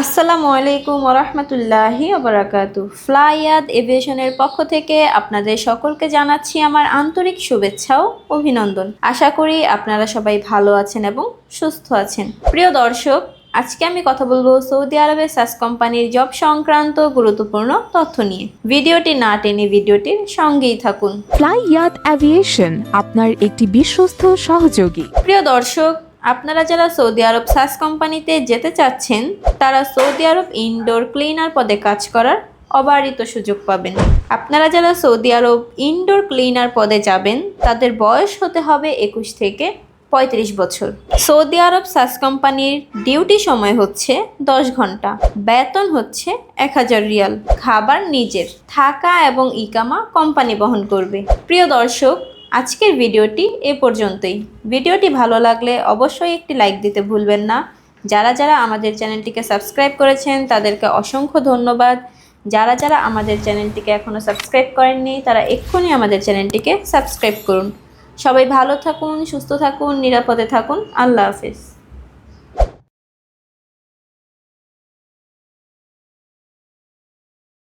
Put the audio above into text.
আসসালামু আলাইকুম ওরহমতুল্লাহি ওবরাকাতু। ফ্লাইয়াদ এভিয়েশনের পক্ষ থেকে আপনাদের সকলকে জানাচ্ছি আমার আন্তরিক শুভেচ্ছা ও অভিনন্দন। আশা করি আপনারা সবাই ভালো আছেন এবং সুস্থ আছেন। প্রিয় দর্শক আজকে আমি কথা বলব সৌদি আরবের সাস কোম্পানির জব সংক্রান্ত গুরুত্বপূর্ণ তথ্য নিয়ে। ভিডিওটি না টেনে ভিডিওটির সঙ্গেই থাকুন। ফ্লাইয়াদ অ্যাভিয়েশন আপনার একটি বিশ্বস্ত সহযোগী। প্রিয় দর্শক আপনারা যারা সৌদি আরব সাস কোম্পানিতে যেতে চাচ্ছেন, তারা সৌদি আরব ইনডোর ক্লিনার পদে কাজ করার অবারিত সুযোগ পাবেন। আপনারা যারা সৌদি আরব ইনডোর ক্লিনার পদে যাবেন, তাদের বয়স হতে হবে একুশ থেকে পঁয়ত্রিশ বছর। সৌদি আরব সাস কোম্পানির ডিউটি সময় হচ্ছে দশ ঘণ্টা, বেতন হচ্ছে এক হাজার রিয়াল। খাবার নিজের, থাকা এবং ইকামা কোম্পানি বহন করবে। প্রিয় দর্শক আজকের ভিডিওটি এ পর্যন্তই। ভিডিওটি ভালো লাগলে অবশ্যই একটি লাইক দিতে ভুলবেন না। যারা যারা আমাদের চ্যানেলটিকে সাবস্ক্রাইব করেছেন, তাদেরকে অসংখ্য ধন্যবাদ। যারা যারা আমাদের চ্যানেলটিকে এখনও সাবস্ক্রাইব করেননি, তারা এক্ষুনি আমাদের চ্যানেলটিকে সাবস্ক্রাইব করুন। সবাই ভালো থাকুন, সুস্থ থাকুন, নিরাপদে থাকুন। আল্লাহ হাফেজ।